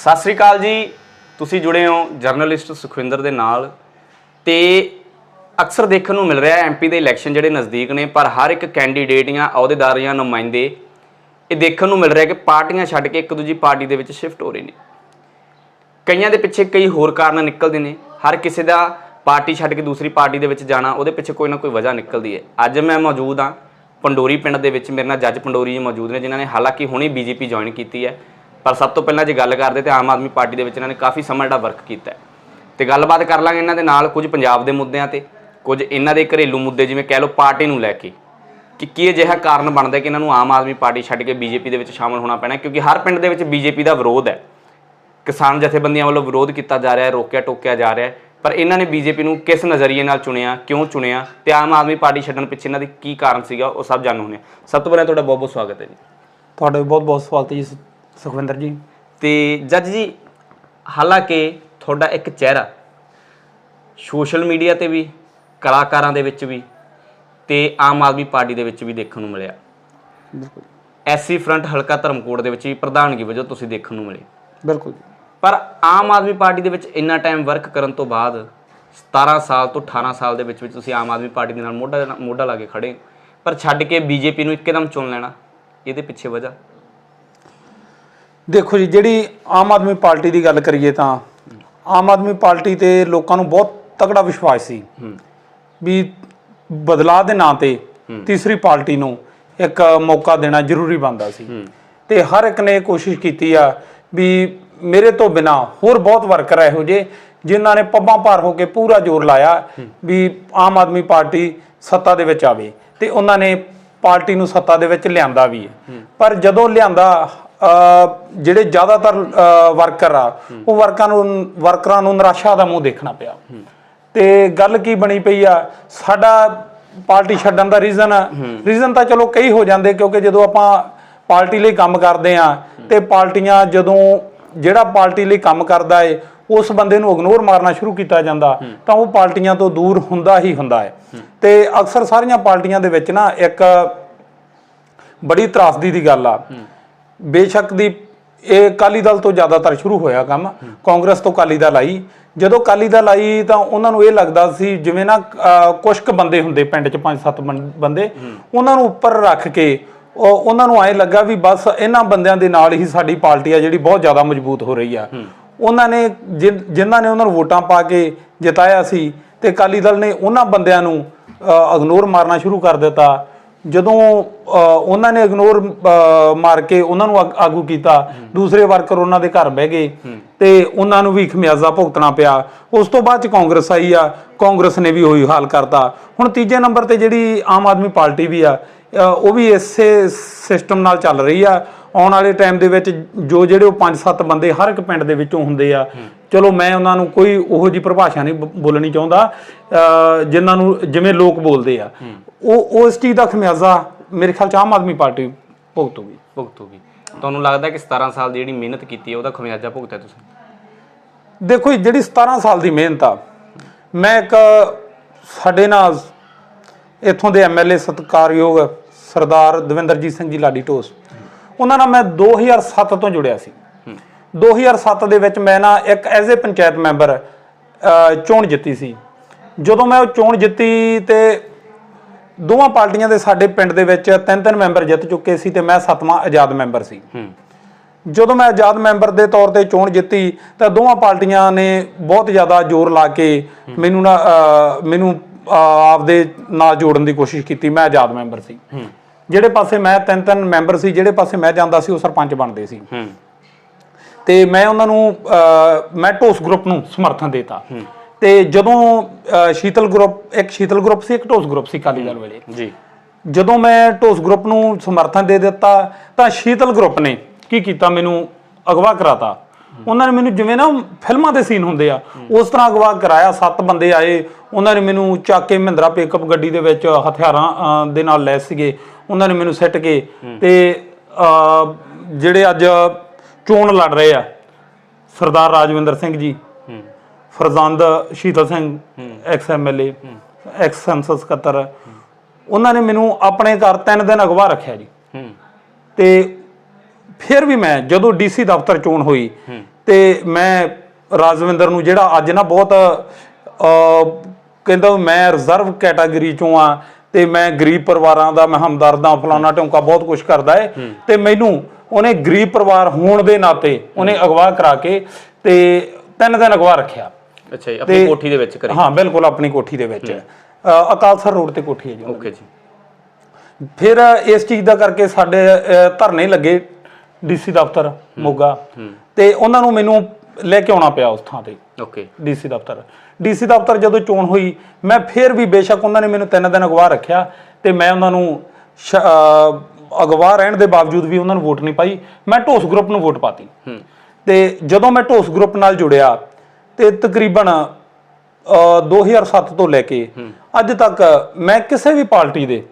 ਸਤਿ ਸ੍ਰੀ ਅਕਾਲ ਜੀ। ਤੁਸੀਂ ਜੁੜੇ ਹੋ ਜਰਨਲਿਸਟ ਸੁਖਵਿੰਦਰ ਦੇ ਨਾਲ ਤੇ ਅਕਸਰ ਦੇਖਣ ਨੂੰ ਮਿਲ ਰਿਹਾ ਹੈ ਐਮਪੀ ਦੇ ਇਲੈਕਸ਼ਨ ਜਿਹੜੇ ਨਜ਼ਦੀਕ ਨੇ, ਪਰ ਹਰ ਇੱਕ ਕੈਂਡੀਡੇਟ ਜਾਂ ਅਹੁਦੇਦਾਰ ਜਾਂ ਨੁਮਾਇੰਦੇ ਇਹ ਦੇਖਣ ਨੂੰ ਮਿਲ ਰਿਹਾ ਕਿ ਪਾਰਟੀਆਂ ਛੱਡ ਕੇ ਇੱਕ ਦੂਜੀ ਪਾਰਟੀ ਦੇ ਵਿੱਚ ਸ਼ਿਫਟ ਹੋ ਰਹੇ ਨੇ। ਕਈਆਂ ਦੇ ਪਿੱਛੇ ਕਈ ਹੋਰ ਕਾਰਨ ਨਿਕਲਦੇ ਨੇ। ਹਰ ਕਿਸੇ ਦਾ ਪਾਰਟੀ ਛੱਡ ਕੇ ਦੂਸਰੀ ਪਾਰਟੀ ਦੇ ਵਿੱਚ ਜਾਣਾ, ਉਹਦੇ ਪਿੱਛੇ ਕੋਈ ਨਾ ਕੋਈ ਵਜ੍ਹਾ ਨਿਕਲਦੀ ਹੈ। ਅੱਜ ਮੈਂ ਮੌਜੂਦ ਹਾਂ ਪੰਡੋਰੀ ਪਿੰਡ ਦੇ ਵਿੱਚ। ਮੇਰੇ ਨਾਲ ਜੱਜ ਪੰਡੋਰੀ ਜੀ ਮੌਜੂਦ ਨੇ, ਜਿਨ੍ਹਾਂ ਨੇ ਹਾਲਾਂਕਿ ਹੁਣੇ ਬੀਜੇਪੀ ਜੁਆਇਨ ਕੀਤੀ ਹੈ। ਪਰ ਸਭ ਤੋਂ ਪਹਿਲਾਂ ਜੇ ਗੱਲ ਕਰਦੇ ਤੇ ਆਮ ਆਦਮੀ ਪਾਰਟੀ ਦੇ ਵਿੱਚ ਇਹਨਾਂ ਨੇ ਕਾਫੀ ਸਮਾਂ ਜਿਹੜਾ ਵਰਕ ਕੀਤਾ ਹੈ। ਤੇ ਗੱਲਬਾਤ ਕਰ ਲਾਂਗੇ ਇਹਨਾਂ ਦੇ ਨਾਲ ਕੁਝ ਪੰਜਾਬ ਦੇ ਮੁੱਦਿਆਂ ਤੇ, ਕੁਝ ਇਹਨਾਂ ਦੇ ਘਰੇਲੂ ਮੁੱਦੇ ਜਿਵੇਂ ਕਹਿ ਲਓ ਪਾਰਟੀ ਨੂੰ ਲੈ ਕੇ, ਕਿ ਕੀ ਅਜਿਹਾ ਕਾਰਨ ਬਣਦਾ ਕਿ ਇਹਨਾਂ ਨੂੰ ਆਮ ਆਦਮੀ ਪਾਰਟੀ ਛੱਡ ਕੇ ਬੀਜੇਪੀ ਦੇ ਵਿੱਚ ਸ਼ਾਮਲ ਹੋਣਾ ਪੈਣਾ ਕਿਉਂਕਿ ਹਰ ਪਿੰਡ ਦੇ ਵਿੱਚ ਬੀਜੇਪੀ ਦਾ ਵਿਰੋਧ ਹੈ। ਕਿਸਾਨ ਜਥੇਬੰਦੀਆਂ ਵੱਲੋਂ ਵਿਰੋਧ ਕੀਤਾ ਜਾ ਰਿਹਾ ਹੈ, ਰੋਕਿਆ ਟੋਕਿਆ ਜਾ ਰਿਹਾ ਹੈ, ਪਰ ਇਹਨਾਂ ਨੇ ਬੀਜੇਪੀ ਨੂੰ ਕਿਸ ਨਜ਼ਰੀਏ ਨਾਲ ਚੁਣਿਆ, ਕਿਉਂ ਚੁਣਿਆ ਤੇ ਆਮ ਆਦਮੀ ਪਾਰਟੀ ਛੱਡਣ ਪਿੱਛੇ ਇਹਨਾਂ ਦੇ ਕੀ ਕਾਰਨ ਸੀਗਾ, ਉਹ ਸਭ ਜਾਣੂ ਹੁੰਦੇ ਹਾਂ। ਸਭ ਤੋਂ ਪਹਿਲਾਂ ਤੁਹਾਡਾ ਬਹੁਤ ਬਹੁਤ ਸਵਾਗਤ ਹੈ ਜੀ। ਤੁਹਾਡਾ ਬਹੁਤ ਬਹੁਤ ਸਵਾਗਤ ਹੈ ਜੀ। ਸੁਖਵਿੰਦਰ ਜੀ। ਤੇ ਜੱਜ ਜੀ ਹਾਲਾਂਕਿ ਤੁਹਾਡਾ ਇੱਕ ਚਿਹਰਾ ਸੋਸ਼ਲ ਮੀਡੀਆ ਤੇ ਵੀ ਕਲਾਕਾਰਾਂ ਦੇ ਵਿੱਚ ਵੀ ਤੇ ਆਮ ਆਦਮੀ ਪਾਰਟੀ ਦੇ ਵਿੱਚ ਵੀ ਦੇਖਣ ਨੂੰ ਮਿਲਿਆ। ਬਿਲਕੁਲ ਐਸਸੀ ਫਰੰਟ ਹਲਕਾ ਧਰਮਕੋਟ ਦੇ ਵਿੱਚ ਵੀ ਪ੍ਰਧਾਨਗੀ ਵਜੋਂ ਤੁਸੀਂ ਦੇਖਣ ਨੂੰ ਮਿਲੇ। ਬਿਲਕੁਲ ਪਰ ਆਮ ਆਦਮੀ ਪਾਰਟੀ ਦੇ ਵਿੱਚ ਇੰਨਾ ਟਾਈਮ ਵਰਕ ਕਰਨ ਤੋਂ ਬਾਅਦ 17 ਸਾਲ ਤੋਂ 18 ਸਾਲ ਦੇ ਵਿੱਚ ਵਿੱਚ ਤੁਸੀਂ ਆਮ ਆਦਮੀ ਪਾਰਟੀ ਦੇ ਨਾਲ ਮੋਢਾ ਮੋਢਾ ਲਾ ਕੇ ਖੜੇ। ਪਰ ਛੱਡ ਕੇ ਬੀਜੇਪੀ ਨੂੰ ਇੱਕਦਮ ਚੁਣ ਲੈਣਾ ਇਹਦੇ ਪਿੱਛੇ ਵਜ੍ਹਾ? ਦੇਖੋ ਜੀ ਜਿਹੜੀ ਆਮ ਆਦਮੀ ਪਾਰਟੀ ਦੀ ਗੱਲ ਕਰੀਏ ਤਾਂ ਆਮ ਆਦਮੀ ਪਾਰਟੀ ਤੇ ਲੋਕਾਂ ਨੂੰ ਬਹੁਤ ਤਕੜਾ ਵਿਸ਼ਵਾਸ ਸੀ ਵੀ ਬਦਲਾਅ ਦੇ ਨਾਂ ਤੇ ਤੀਸਰੀ ਪਾਰਟੀ ਨੂੰ ਇੱਕ ਮੌਕਾ ਦੇਣਾ ਜ਼ਰੂਰੀ ਬਣਦਾ ਸੀ। ਤੇ ਹਰ ਇੱਕ ਨੇ ਕੋਸ਼ਿਸ਼ ਕੀਤੀ ਆ ਵੀ ਮੇਰੇ ਤੋਂ ਬਿਨਾ ਹੋਰ ਬਹੁਤ ਵਰਕਰ ਇਹੋ ਜੇ ਜਿਨ੍ਹਾਂ ਨੇ ਪੱਬਾਂ ਭਾਰ ਹੋ ਕੇ ਪੂਰਾ ਜ਼ੋਰ ਲਾਇਆ ਵੀ ਆਮ ਆਦਮੀ ਪਾਰਟੀ ਸੱਤਾ ਦੇ ਵਿੱਚ ਆਵੇ ਤੇ ਉਹਨਾਂ ਨੇ ਪਾਰਟੀ ਨੂੰ ਸੱਤਾ ਦੇ ਵਿੱਚ ਲਿਆਂਦਾ ਵੀ ਪਰ ਜਦੋਂ ਲਿਆਂਦਾ ਜਿਹੜੇ ਜ਼ਿਆਦਾਤਰ ਵਰਕਰ ਆ, ਉਹ ਵਰਕਰਾਂ ਨੂੰ ਵਰਕਰਾਂ ਨੂੰ ਨਿਰਾਸ਼ਾ ਦਾ ਮੂੰਹ ਦੇਖਣਾ ਪਿਆ। ਤੇ ਗੱਲ ਕੀ ਬਣੀ ਪਈ ਆ, ਸਾਡਾ ਪਾਰਟੀ ਛੱਡਣ ਦਾ ਰੀਜ਼ਨ ਰੀਜ਼ਨ ਤਾਂ ਚਲੋ ਕਈ ਹੋ ਜਾਂਦੇ, ਕਿਉਂਕਿ ਜਦੋਂ ਆਪਾਂ ਪਾਰਟੀ ਲਈ ਕੰਮ ਕਰਦੇ ਆ, ਤੇ ਪਾਰਟੀਆਂ ਜਦੋਂ ਜਿਹੜਾ ਪਾਰਟੀ ਲਈ ਕੰਮ ਕਰਦਾ ਏ, ਉਸ ਬੰਦੇ ਨੂੰ ਇਗਨੋਰ ਮਾਰਨਾ ਸ਼ੁਰੂ ਕੀਤਾ ਜਾਂਦਾ, ਤਾਂ ਉਹ ਪਾਰਟੀਆਂ ਤੋਂ ਦੂਰ ਹੁੰਦਾ ਹੀ ਹੁੰਦਾ ਹੈ ਤੇ ਅਕਸਰ ਸਾਰੀਆਂ ਪਾਰਟੀਆਂ ਦੇ ਵਿੱਚ ਨਾ ਇੱਕ ਬੜੀ ਤਰਾਸਦੀ ਦੀ ਗੱਲ ਆ। ਬੇਸ਼ੱਕ ਦੀ ਇਹ ਅਕਾਲੀ ਦਲ ਤੋਂ ਜ਼ਿਆਦਾਤਰ ਸ਼ੁਰੂ ਹੋਇਆ ਕੰਮ ਕਾਂਗਰਸ ਤੋਂ ਅਕਾਲੀ ਦਲ ਆਈ। ਜਦੋਂ ਅਕਾਲੀ ਦਲ ਆਈ ਤਾਂ ਉਹਨਾਂ ਨੂੰ ਇਹ ਲੱਗਦਾ ਸੀ ਜਿਵੇਂ ਨਾ ਅਹ, ਕੁਛ ਕੁ ਬੰਦੇ ਹੁੰਦੇ ਪਿੰਡ 'ਚ ਪੰਜ ਸੱਤ ਬੰ- ਬੰਦੇ ਉਹਨਾਂ ਨੂੰ ਉੱਪਰ ਰੱਖ ਕੇ ਉਹ ਉਹਨਾਂ ਨੂੰ ਐਂ ਲੱਗਾ ਵੀ ਬਸ ਇਹਨਾਂ ਬੰਦਿਆਂ ਦੇ ਨਾਲ ਹੀ ਸਾਡੀ ਪਾਰਟੀ ਆ ਜਿਹੜੀ ਬਹੁਤ ਜ਼ਿਆਦਾ ਮਜ਼ਬੂਤ ਹੋ ਰਹੀ ਆ। ਉਹਨਾਂ ਨੇ ਜਿਨ- ਜਿਨ੍ਹਾਂ ਨੇ ਉਹਨਾਂ ਨੂੰ ਵੋਟਾਂ ਪਾ ਕੇ ਜਿਤਾਇਆ ਸੀ ਤੇ ਅਕਾਲੀ ਦਲ ਨੇ ਉਹਨਾਂ ਬੰਦਿਆਂ ਨੂੰ ਇਗਨੋਰ ਮਾਰਨਾ ਸ਼ੁਰੂ ਕਰ ਦਿੱਤਾ। ਜਦੋਂ ਉਹਨਾਂ ਨੇ ਇਗਨੋਰ ਮਾਰ ਕੇ ਉਹਨਾਂ ਨੂੰ ਆਗ- ਕੀਤਾ ਦੂਸਰੇ ਵਰਕਰ ਉਹਨਾਂ ਦੇ ਘਰ ਬਹਿ ਗਏ ਤੇ ਉਹਨਾਂ ਨੂੰ ਵੀ ਖਮਿਆਜ਼ਾ ਭੁਗਤਣਾ ਪਿਆ। ਉਸ ਤੋਂ ਬਾਅਦ ਚ ਕਾਂਗਰਸ ਆਈ ਆ ਕਾਂਗਰਸ ਨੇ ਵੀ ਉਹੀ ਹਾਲ ਕਰਤਾ। ਹੁਣ ਤੀਜੇ ਨੰਬਰ ਤੇ ਜਿਹੜੀ ਆਮ ਆਦਮੀ ਪਾਰਟੀ ਵੀ ਆ ਉਹ ਵੀ ਇਸੇ ਸਿਸਟਮ ਨਾਲ ਚੱਲ ਰਹੀ ਆ। ਆਉਣ ਵਾਲੇ ਟਾਈਮ ਦੇ ਵਿੱਚ ਜੋ ਜਿਹੜੇ ਉਹ 5-7 ਬੰਦੇ ਹਰ ਇੱਕ ਪਿੰਡ ਦੇ ਵਿੱਚੋਂ ਹੁੰਦੇ ਆ ਚਲੋ ਮੈਂ ਉਹਨਾਂ ਨੂੰ ਕੋਈ ਉਹੋ ਜੀ ਪਰਿਭਾਸ਼ਾ ਨਹੀਂ ਬੋਲਣੀ ਚਾਹੁੰਦਾ ਜਿਨ੍ਹਾਂ ਨੂੰ ਜਿਵੇਂ ਲੋਕ ਬੋਲਦੇ ਆ। ਉਹ ਉਸ ਚੀਜ਼ ਦਾ ਖਮਿਆਜ਼ਾ ਮੇਰੇ ਖਿਆਲ ਚ ਆਮ ਆਦਮੀ ਪਾਰਟੀ ਭੁਗਤੂਗੀ। ਭੁਗਤੂਗੀ। ਤੁਹਾਨੂੰ ਲੱਗਦਾ ਕਿ 17 ਸਾਲ ਦੀ ਜਿਹੜੀ ਮਿਹਨਤ ਕੀਤੀ ਹੈ ਉਹਦਾ ਖਮਿਆਜਾ ਭੁਗਤਿਆ ਤੁਸੀਂ? ਦੇਖੋ ਜਿਹੜੀ 17 ਸਾਲ ਦੀ ਮਿਹਨਤ ਆ ਮੈਂ ਇੱਕ ਸਾਡੇ ਨਾਲ ਇੱਥੋਂ ਦੇ ਐਮਐਲਏ ਸਤਿਕਾਰਯੋਗ ਸਰਦਾਰ ਦਵਿੰਦਰਜੀਤ ਸਿੰਘ ਜੀ ਲਾਡੀ ਟੋਸ ਉਹਨਾਂ ਨਾਲ ਮੈਂ 2007 ਤੋਂ ਜੁੜਿਆ ਸੀ। 2007 ਦੇ ਵਿੱਚ ਮੈਂ ਨਾ ਇੱਕ ਐਜ਼ ਅ ਪੰਚਾਇਤ ਮੈਂਬਰ ਚੋਣ ਜਿੱਤੀ ਸੀ। ਜਦੋਂ ਮੈਂ ਉਹ ਚੋਣ ਜਿੱਤੀ ਤੇ ਦੋਵਾਂ ਪਾਰਟੀਆਂ ਦੇ ਸਾਡੇ ਪਿੰਡ ਦੇ ਵਿੱਚ ਤਿੰਨ ਤਿੰਨ ਮੈਂਬਰ ਜਿੱਤ ਚੁੱਕੇ ਸੀ ਤੇ ਮੈਂ ਸੱਤਵਾਂ ਆਜ਼ਾਦ ਮੈਂਬਰ ਸੀ। ਜਦੋਂ ਮੈਂ ਆਜ਼ਾਦ ਮੈਂਬਰ ਦੇ ਤੌਰ ਤੇ ਚੋਣ ਜਿੱਤੀ ਤਾਂ ਦੋਵਾਂ ਪਾਰਟੀਆਂ ਨੇ ਬਹੁਤ ਜ਼ਿਆਦਾ ਜ਼ੋਰ ਲਾ ਕੇ ਮੈਨੂੰ ਨਾ ਮੈਨੂੰ ਆਪਦੇ ਨਾਲ ਜੋੜਨ ਦੀ ਕੋਸ਼ਿਸ਼ ਕੀਤੀ ਮੈਂ ਆਜ਼ਾਦ ਮੈਂਬਰ ਸੀ। ਜਿਹੜੇ ਪਾਸੇ ਮੈਂ ਤਿੰਨ ਤਿੰਨ ਮੈਂਬਰ ਸੀ ਜਿਹੜੇ ਪਾਸੇ ਮੈਂ ਜਾਂਦਾ ਸੀ ਉਹ ਸਰਪੰਚ ਬਣਦੇ ਸੀ। ਤੇ ਮੈਂ ਉਹਨਾਂ ਨੂੰ ਅਹ, ਮੈਂ ਟੋਸ ਗਰੁੱਪ ਨੂੰ ਸਮਰਥਨ ਦੇਤਾ। ਤੇ ਜਦੋਂ ਅਹ, ਸ਼ੀਤਲ ਗਰੁੱਪ ਇੱਕ ਸ਼ੀਤਲ ਗਰੁੱਪ ਸੀ ਇੱਕ ਟੋਸ ਗਰੁੱਪ ਸੀ ਅਕਾਲੀ ਦਲ ਵੇਲੇ। ਜੀ। ਜਦੋਂ ਮੈਂ ਟੋਸ ਗਰੁੱਪ ਨੂੰ ਸਮਰਥਨ ਦੇ ਦਿੱਤਾ ਤਾਂ ਸ਼ੀਤਲ ਗਰੁੱਪ ਨੇ ਕੀ ਕੀਤਾ ਮੈਨੂੰ ਅਗਵਾ ਕਰਾਤਾ। ਉਹਨਾਂ ਨੇ ਮੈਨੂੰ ਜਿਵੇਂ ਨਾ ਫਿਲਮਾਂ ਦੇ ਸੀਨ ਹੁੰਦੇ ਆ ਉਸ ਤਰ੍ਹਾਂ ਅਗਵਾ ਕਰਾਇਆ ਸੱਤ ਬੰਦੇ ਆਏ। ਉਹਨਾਂ ਨੇ ਮੈਨੂੰ ਚੱਕ ਕੇ ਮਹਿੰਦਰਾ ਪਿਕਅਪ ਗੱਡੀ ਦੇ ਵਿੱਚ ਹਥਿਆਰਾਂ ਅਹ, ਦੇ ਨਾਲ ਲੈਸ ਸੀਗੇ। ਉਹਨਾਂ ਨੇ ਮੈਨੂੰ ਸਿੱਟ ਕੇ ਤੇ ਅਹ, ਜਿਹੜੇ ਅੱਜ ਚੋਣ ਲੜ ਰਹੇ ਆ। ਸਰਦਾਰ ਰਾਜਵਿੰਦਰ ਸਿੰਘ ਜੀ ਹੂੰ। ਫਰਜ਼ੰਦ Sheetal Singh ex MLA ex ਸੰਸਦ ਸਕੱਤਰ। ਉਹਨਾਂ ਨੇ ਮੈਨੂੰ ਆਪਣੇ ਘਰ ਤਿੰਨ ਦਿਨ ਅਗਵਾ ਰੱਖਿਆ ਜੀ। ਹੂੰ। ਤੇ ਫਿਰ ਵੀ ਮੈਂ ਜਦੋਂ ਡੀਸੀ ਦਫ਼ਤਰ ਚੋਣ ਹੋਈ ਤੇ ਮੈਂ ਰਾਜਵਿੰਦਰ ਨੂੰ ਜਿਹੜਾ ਅੱਜ ਨਾ ਬਹੁਤ ਕਹਿੰਦਾ ਮੈਂ ਰਿਜ਼ਰਵ ਕੈਟਾਗਰੀ ਚੋਂ ਆ ਤੇ ਮੈਂ ਗਰੀਬ ਪਰਿਵਾਰਾਂ ਦਾ ਮੈਂ ਹਮਦਰਦ ਹਾਂ। ਫਲਾਣਾ ਢੌਂਕਾ ਬਹੁਤ ਕੁਝ ਕਰਦਾ ਹੈ। ਤੇ ਮੈਨੂੰ ਉਹਨੇ ਗਰੀਬ ਪਰਿਵਾਰ ਹੋਣ ਦੇ ਨਾਤੇ ਉਹਨੇ ਅਗਵਾ ਕਰਾ ਕੇ ਤੇ ਤਿੰਨ ਦਿਨ ਅਗਵਾ ਰੱਖਿਆ। ਅੱਛਾ ਜੀ ਆਪਣੀ ਕੋਠੀ ਦੇ ਵਿੱਚ ਕਰੀ। ਹਾਂ ਬਿਲਕੁਲ ਆਪਣੀ ਕੋਠੀ ਦੇ ਵਿੱਚ। ਅਕਾਲਸਰ ਰੋਡ ਤੇ ਕੋਠੀ ਹੈ ਜੀ। ਓਕੇ ਜੀ। ਫਿਰ ਇਸ ਚੀਜ਼ ਦਾ ਕਰਕੇ ਸਾਡੇ ਧਰਨੇ ਲੱਗੇ ਡੀਸੀ ਦਫ਼ਤਰ ਮੋਗਾ। ਤੇ ਉਹਨਾਂ ਨੂੰ ਮੈਨੂੰ ਲੈ ਕੇ ਆਉਣਾ ਪਿਆ ਉਸ ਥਾਂ ਤੇ। ਓਕੇ। ਡੀਸੀ ਦਫ਼ਤਰ। ਡੀਸੀ ਦਫ਼ਤਰ ਜਦੋਂ ਚੋਣ ਹੋਈ ਮੈਂ ਫਿਰ ਵੀ ਬੇਸ਼ੱਕ ਉਹਨਾਂ ਨੇ ਮੈਨੂੰ ਤਿੰਨ ਦਿਨ ਅਗਵਾ ਰੱਖਿਆ ਤੇ ਮੈਂ ਉਹਨਾਂ ਨੂੰ ਅਗਵਾ ਰਹਿਣ ਦੇ ਬਾਵਜੂਦ ਵੀ ਉਹਨਾਂ ਨੂੰ ਵੋਟ ਨਹੀਂ ਪਾਈ ਮੈਂ ਢੋਸ ਗਰੁੱਪ ਨੂੰ ਵੋਟ ਪਾਤੀ। ਤੇ ਜਦੋਂ ਮੈਂ ਢੋਸ ਗਰੁੱਪ ਨਾਲ ਜੁੜਿਆ ਤੇ ਤਕਰੀਬਨ ਅ, 2007 ਤੋਂ ਲੈ ਕੇ ਅੱਜ ਤੱਕ ਮੈਂ ਕਿਸੇ ਵੀ ਪਾਰਟੀ ਦੇ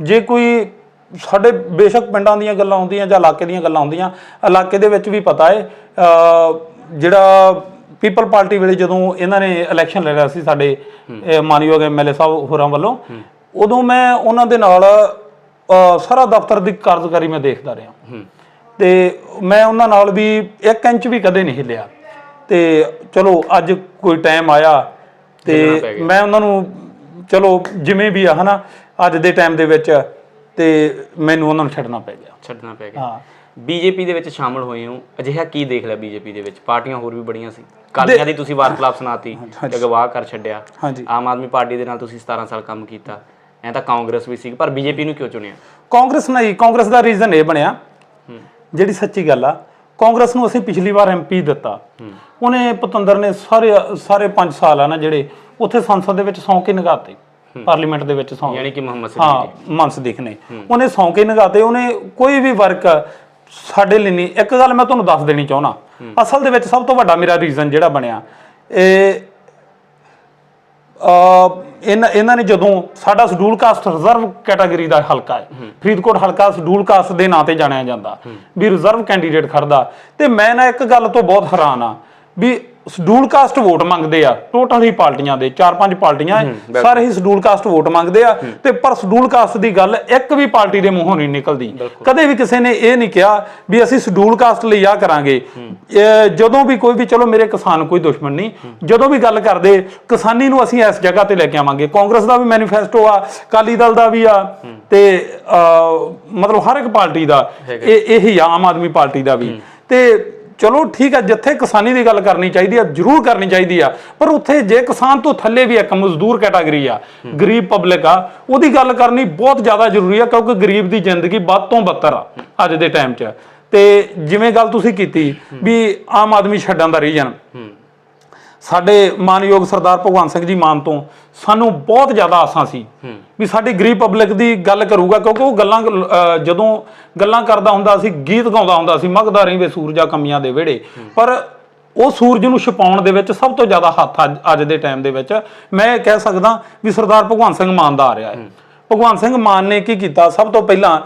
ਜੇ ਕੋਈ ਸਾਡੇ ਬੇਸ਼ੱਕ ਪਿੰਡਾਂ ਦੀਆਂ ਗੱਲਾਂ ਹੁੰਦੀਆਂ ਜਾਂ ਇਲਾਕੇ ਦੀਆਂ ਗੱਲਾਂ ਹੁੰਦੀਆਂ ਇਲਾਕੇ ਦੇ ਵਿੱਚ ਵੀ ਪਤਾ ਹੈ ਜਿਹੜਾ ਪੀਪਲ ਪਾਰਟੀ ਵੇਲੇ ਜਦੋਂ ਇਹਨਾਂ ਨੇ ਇਲੈਕਸ਼ਨ ਲੜਿਆ ਸੀ ਸਾਡੇ ਮਾਨਯੋਗ ਐਮਐਲਏ ਸਾਹਿਬ ਹੋਰਾਂ ਵੱਲੋਂ ਉਦੋਂ ਮੈਂ ਉਹਨਾਂ ਦੇ ਨਾਲ ਸਾਰਾ ਦਫ਼ਤਰ ਦੀ ਕਾਰਜਕਾਰੀ ਮੈਂ ਦੇਖਦਾ ਰਿਹਾ। ਤੇ ਮੈਂ ਉਹਨਾਂ ਨਾਲ ਵੀ 1 ਇੰਚ ਵੀ ਕਦੇ ਨਹੀਂ ਹਿੱਲਿਆ। ਤੇ ਚਲੋ ਅੱਜ ਕੋਈ ਟਾਈਮ ਆਇਆ ਤੇ। ਮੈਂ ਉਹਨਾਂ ਨੂੰ ਚਲੋ ਜਿਵੇਂ ਵੀ ਆ ਹਨਾ ਅੱਜ ਦੇ ਟਾਈਮ ਦੇ ਵਿੱਚ ਤੇ ਮੈਨੂੰ ਉਹਨਾਂ ਨੂੰ ਛੱਡਣਾ ਪੈ ਗਿਆ। ਛੱਡਣਾ ਪੈ ਗਿਆ। ਹਾਂ। ਬੀਜੇਪੀ ਦੇ ਵਿੱਚ ਸ਼ਾਮਲ ਹੋਏ ਹੋ। ਅਜਿਹਾ ਕੀ ਦੇਖ ਲਿਆ ਬੀਜੇਪੀ ਦੇ ਵਿੱਚ? ਪਾਰਟੀਆਂ ਹੋਰ ਵੀ ਬੜੀਆਂ ਸੀ। ਕਾਲੀਆਂ ਦੀ ਤੁਸੀਂ ਵਾਰਤਾਲਾਪ ਸੁਣਾਤੀ ਤੇ ਅਗਵਾਹ ਕਰ ਛੱਡਿਆ। ਆਮ ਆਦਮੀ ਪਾਰਟੀ ਦੇ ਨਾਲ ਤੁਸੀਂ 17 ਸਾਲ ਕੰਮ ਕੀਤਾ। ਐ ਤਾਂ ਕਾਂਗਰਸ ਵੀ ਸੀ ਪਰ ਬੀਜੇਪੀ ਨੂੰ ਕਿਉਂ ਚੁਣਿਆ? ਕਾਂਗਰਸ ਨਹੀਂ ਕਾਂਗਰਸ ਦਾ ਰੀਜ਼ਨ ਇਹ ਬਣਿਆ ਜਿਹੜੀ ਸੱਚੀ ਗੱਲ ਆ ਕਾਂਗਰਸ ਨੂੰ ਅਸੀਂ ਪਿਛਲੀ ਵਾਰ ਐਮਪੀ ਦਿੱਤਾ। ਉਹਨੇ ਪਤੰਦਰ ਨੇ ਸਾਰੇ ਸਾਰੇ 5 ਸਾਲ ਆ ਨਾ ਜਿਹੜੇ ਉੱਥੇ ਸੰਸਦ ਦੇ ਵਿੱਚ ਸੌਂ ਕੇ ਨਗਾਤੇ ਪਾਰਲੀਮੈਂਟ ਦੇ ਵਿੱਚ ਸੌਂ ਯਾਨੀ ਕਿ ਮੁਹੰਮਦ ਸਲੀਮ ਹਾਂ ਮਨਸ ਨੇ। ਉਹਨੇ ਸੌਂਕੇ ਨਗਾਤੇ ਉਹਨੇ ਕੋਈ ਵੀ ਵਰਕ ਸਾਡੇ ਲਈ ਨਹੀਂ। ਇੱਕ ਗੱਲ ਮੈਂ ਤੁਹਾਨੂੰ ਦੱਸ ਦੇਣੀ ਚਾਹੁੰਦਾ। ਅਸਲ ਦੇ ਵਿੱਚ ਸਭ ਤੋਂ ਵੱਡਾ ਮੇਰਾ ਰੀਜ਼ਨ ਜਿਹੜਾ ਬਣਿਆ ਇਹ ਅ ਇਹਨਾਂ ਇਹਨਾਂ ਨੇ ਜਦੋਂ ਸਾਡਾ ਸ਼ਡਿਊਲ ਕਾਸਟ ਰਿਜ਼ਰਵ ਕੈਟਾਗਰੀ ਦਾ ਹਲਕਾ ਹੈ ਫਰੀਦਕੋਟ ਹਲਕਾ ਸ਼ਡਿਊਲ ਕਾਸਟ ਦੇ ਨਾਂ ਤੇ ਜਾਣਿਆ ਜਾਂਦਾ ਵੀ ਰਿਜ਼ਰਵ ਕੈਂਡੀਡੇਟ ਖੜਦਾ। ਤੇ ਮੈਂ ਨਾ ਇੱਕ ਗੱਲ ਤੋਂ ਬਹੁਤ ਹੈਰਾਨ ਆ ਵੀ ਸ਼ਡਿਊਲ ਕਾਸਟ ਵੋਟ ਮੰਗਦੇ ਆ ਟੋਟਲ ਹੀ ਪਾਰਟੀਆਂ ਦੇ ਚਾਰ ਪੰਜ ਪਾਰਟੀਆਂ ਸਾਰੇ ਹੀ ਸ਼ਡਿਊਲ ਕਾਸਟ ਵੋਟ ਮੰਗਦੇ ਆ ਤੇ ਪਰ ਸ਼ਡਿਊਲ ਕਾਸਟ ਦੀ ਗੱਲ ਇੱਕ ਵੀ ਪਾਰਟੀ ਦੇ ਮੂੰਹੋਂ ਨਹੀਂ ਨਿਕਲਦੀ। ਕਦੇ ਵੀ ਕਿਸੇ ਨੇ ਇਹ ਨਹੀਂ ਕਿਹਾ ਵੀ ਅਸੀਂ ਸ਼ਡਿਊਲ ਕਾਸਟ ਲਈ ਆ ਕਰਾਂਗੇ। ਜਦੋਂ ਵੀ ਕੋਈ ਵੀ ਚਲੋ ਮੇਰੇ ਕਿਸਾਨ ਕੋਈ ਦੁਸ਼ਮਣ ਨਹੀਂ ਜਦੋਂ ਵੀ ਗੱਲ ਕਰਦੇ ਕਿਸਾਨੀ ਨੂੰ ਅਸੀਂ ਇਸ ਜਗ੍ਹਾ ਤੇ ਲੈ ਕੇ ਆਵਾਂਗੇ। ਕਾਂਗਰਸ ਦਾ ਵੀ ਮੈਨੀਫੈਸਟੋ ਆ ਕਾਲੀ ਦਲ ਦਾ ਵੀ ਆ ਤੇ ਮਤਲਬ ਹਰ ਇੱਕ ਪਾਰਟੀ ਦਾ ਇਹ ਇਹੀ ਆਮ ਆਦਮੀ ਪਾਰਟੀ ਦਾ ਵੀ। ਤੇ ਚਲੋ ਠੀਕ ਹੈ ਜਿੱਥੇ ਕਿਸਾਨੀ ਦੀ ਗੱਲ ਕਰਨੀ ਚਾਹੀਦੀ ਆ ਜ਼ਰੂਰ ਕਰਨੀ ਚਾਹੀਦੀ ਆ। ਪਰ ਉੱਥੇ ਜੇ ਕਿਸਾਨ ਤੋਂ ਥੱਲੇ ਵੀ ਇੱਕ ਮਜ਼ਦੂਰ ਕੈਟਾਗਰੀ ਆ ਗਰੀਬ ਪਬਲਿਕ ਆ ਉਹਦੀ ਗੱਲ ਕਰਨੀ ਬਹੁਤ ਜ਼ਿਆਦਾ ਜ਼ਰੂਰੀ ਆ ਕਿਉਂਕਿ ਗਰੀਬ ਦੀ ਜ਼ਿੰਦਗੀ ਵੱਧ ਤੋਂ ਬੱਤਰ ਆ ਅੱਜ ਦੇ ਟਾਈਮ 'ਚ। ਤੇ ਜਿਵੇਂ ਗੱਲ ਤੁਸੀਂ ਕੀਤੀ ਵੀ ਆਮ ਆਦਮੀ ਛੱਡਣ ਦਾ ਰੀਜਨ ਸਾਡੇ ਮਾਨਯੋਗ ਸਰਦਾਰ ਭਗਵੰਤ ਸਿੰਘ ਜੀ ਮਾਨ ਤੋਂ ਸਾਨੂੰ ਬਹੁਤ ਜ਼ਿਆਦਾ ਆਸਾਂ ਸੀ ਵੀ ਸਾਡੀ ਗਰੀਬ ਪਬਲਿਕ ਦੀ ਗੱਲ ਕਰੂਗਾ ਕਿਉਂਕਿ ਉਹ ਗੱਲਾਂ ਜਦੋਂ ਗੱਲਾਂ ਕਰਦਾ ਹੁੰਦਾ ਸੀ ਗੀਤ ਗਾਉਂਦਾ ਹੁੰਦਾ ਸੀ ਮਗਦਾ ਰਹੀ ਵੇ ਸੂਰਜਾ ਕਮੀਆਂ ਦੇ ਵਿਹੜੇ। ਪਰ ਉਹ ਸੂਰਜ ਨੂੰ ਛਪਾਉਣ ਦੇ ਵਿੱਚ ਸਭ ਤੋਂ ਜ਼ਿਆਦਾ ਹੱਥ ਅੱਜ- ਦੇ ਟਾਈਮ ਦੇ ਵਿੱਚ ਮੈਂ ਕਹਿ ਸਕਦਾ ਵੀ ਸਰਦਾਰ ਭਗਵੰਤ ਸਿੰਘ ਮਾਨ ਦਾ ਆ ਰਿਹਾ ਹੈ। ਭਗਵੰਤ ਸਿੰਘ ਮਾਨ ਨੇ ਕੀ ਕੀਤਾ? ਸਭ ਤੋਂ ਪਹਿਲਾਂ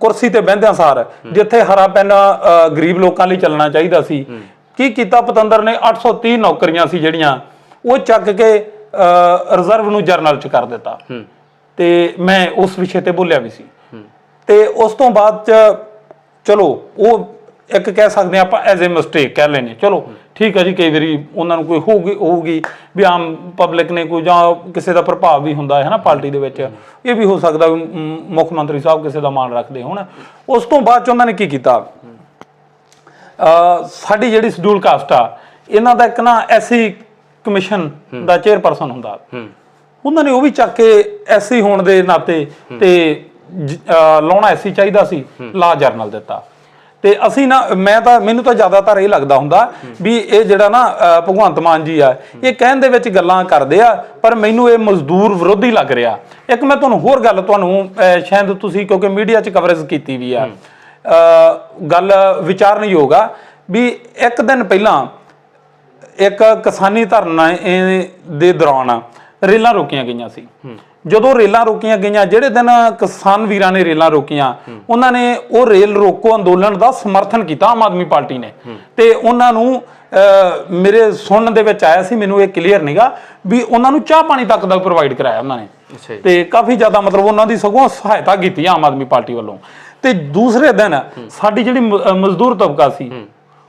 ਕੁਰਸੀ ਤੇ ਬਹਿੰਦਿਆਂ ਸਾਰ ਜਿੱਥੇ ਹਰਾ ਪੈਨ ਗਰੀਬ ਲੋਕਾਂ ਲਈ ਚੱਲਣਾ ਚਾਹੀਦਾ ਸੀ। ਕੀ ਕੀਤਾ ਪਤੰਦਰ ਨੇ? 830 ਨੌਕਰੀਆਂ ਸੀ ਜਿਹੜੀਆਂ ਉਹ ਚੱਕ ਕੇ ਰਿਜ਼ਰਵ ਨੂੰ ਜਰਨਲ ਚ ਕਰ ਦਿੱਤਾ। ਤੇ ਮੈਂ ਉਸ ਵਿਸ਼ੇ ਤੇ ਬੋਲਿਆ ਵੀ ਸੀ। ਤੇ ਉਸ ਤੋਂ ਬਾਅਦ ਚ ਚਲੋ ਉਹ ਇੱਕ ਕਹਿ ਸਕਦੇ ਆਪਾਂ ਐਜ਼ ਅ ਮਿਸਟੇਕ ਕਹਿ ਲੈਨੇ ਚਲੋ ਠੀਕ ਹੈ ਜੀ ਕਈ ਵਾਰੀ ਉਹਨਾਂ ਨੂੰ ਕੋਈ ਹੋਊਗੀ ਹੋਊਗੀ ਵੀ ਆਮ ਪਬਲਿਕ ਨੇ ਕੋਈ ਜਾਂ ਕਿਸੇ ਦਾ ਪ੍ਰਭਾਵ ਵੀ ਹੁੰਦਾ ਹੈ ਨਾ ਪਾਰਟੀ ਦੇ ਵਿੱਚ। ਇਹ ਵੀ ਹੋ ਸਕਦਾ ਮੁੱਖ ਮੰਤਰੀ ਸਾਹਿਬ ਕਿਸੇ ਦਾ ਮਾਣ ਰੱਖਦੇ ਹੋਣ। ਉਸ ਤੋਂ ਬਾਅਦ ਚ ਉਹਨਾਂ ਨੇ ਕੀ ਕੀਤਾ? ਸਾਡੀ ਜਿਹੜੀ ਸ਼ਡਿਊਲ ਕਾਸਟ ਆ ਇਹਨਾਂ ਦਾ ਇੱਕ ਨਾ ਐਸੀ ਕਮਿਸ਼ਨ ਦਾ ਚੇਅਰਪਰਸਨ ਹੁੰਦਾ। ਉਹਨਾਂ ਨੇ ਉਹ ਵੀ ਚੱਕ ਕੇ ਐਸੀ ਹੋਣ ਦੇ ਨਾਤੇ ਤੇ ਲਾਉਣਾ ਐਸੀ ਚਾਹੀਦਾ ਸੀ ਲਾ ਜਰਨਲ ਦਿੱਤਾ। ਤੇ ਅਸੀਂ ਨਾ ਮੈਂ ਤਾਂ ਮੈਨੂੰ ਤਾਂ ਜ਼ਿਆਦਾਤਰ ਇਹ ਲੱਗਦਾ ਹੁੰਦਾ ਵੀ ਇਹ ਜਿਹੜਾ ਨਾ ਭਗਵੰਤ ਮਾਨ ਜੀ ਆ ਇਹ ਕਹਿਣ ਦੇ ਵਿੱਚ ਗੱਲਾਂ ਕਰਦੇ ਆ ਪਰ ਮੈਨੂੰ ਇਹ ਮਜ਼ਦੂਰ ਵਿਰੋਧੀ ਲੱਗ ਰਿਹਾ। ਇੱਕ ਮੈਂ ਤੁਹਾਨੂੰ ਹੋਰ ਗੱਲ ਤੁਹਾਨੂੰ ਸ਼ਾਇਦ ਤੁਸੀਂ ਕਿਉਂਕਿ ਮੀਡੀਆ 'ਚ ਕਵਰੇਜ ਕੀਤੀ ਵੀ ਆ। ਗੱਲ ਵਿਚਾਰਨਯੋਗ ਆ ਵੀ ਇੱਕ ਦਿਨ ਪਹਿਲਾਂ ਇੱਕ ਕਿਸਾਨੀ ਧਰਨਾ ਦੇ ਦੌਰਾਨ ਰੇਲਾਂ ਰੋਕੀਆਂ ਗਈਆਂ ਸੀ। ਜਦੋਂ ਰੇਲਾਂ ਰੋਕੀਆਂ ਗਈਆਂ ਜਿਹੜੇ ਦਿਨ ਕਿਸਾਨ ਵੀਰਾਂ ਨੇ ਰੇਲਾਂ ਰੋਕੀਆਂ ਉਹਨਾਂ ਨੇ ਉਹ ਰੇਲ ਰੋਕੋ ਅੰਦੋਲਨ ਦਾ ਸਮਰਥਨ ਕੀਤਾ ਆਮ ਆਦਮੀ ਪਾਰਟੀ ਨੇ। ਤੇ ਉਹਨਾਂ ਨੂੰ ਮੇਰੇ ਸੁਣਨ ਦੇ ਵਿੱਚ ਆਇਆ ਸੀ ਮੈਨੂੰ ਇਹ ਕਲੀਅਰ ਨਹੀਂਗਾ ਵੀ ਉਹਨਾਂ ਨੂੰ ਚਾਹ ਪਾਣੀ ਤੱਕ ਦਾ ਪ੍ਰੋਵਾਈਡ ਕਰਾਇਆ ਉਹਨਾਂ ਨੇ। ਤੇ ਕਾਫੀ ਜ਼ਿਆਦਾ ਮਤਲਬ ਉਹਨਾਂ ਦੀ ਸਗੋਂ ਸਹਾਇਤਾ ਕੀਤੀ ਆਮ ਆਦਮੀ ਪਾਰਟੀ ਵੱਲੋਂ। ਤੇ ਦੂਸਰੇ ਦਿਨ ਸਾਡੀ ਜਿਹੜੀ ਮਜ਼ਦੂਰ ਤਬਕਾ ਸੀ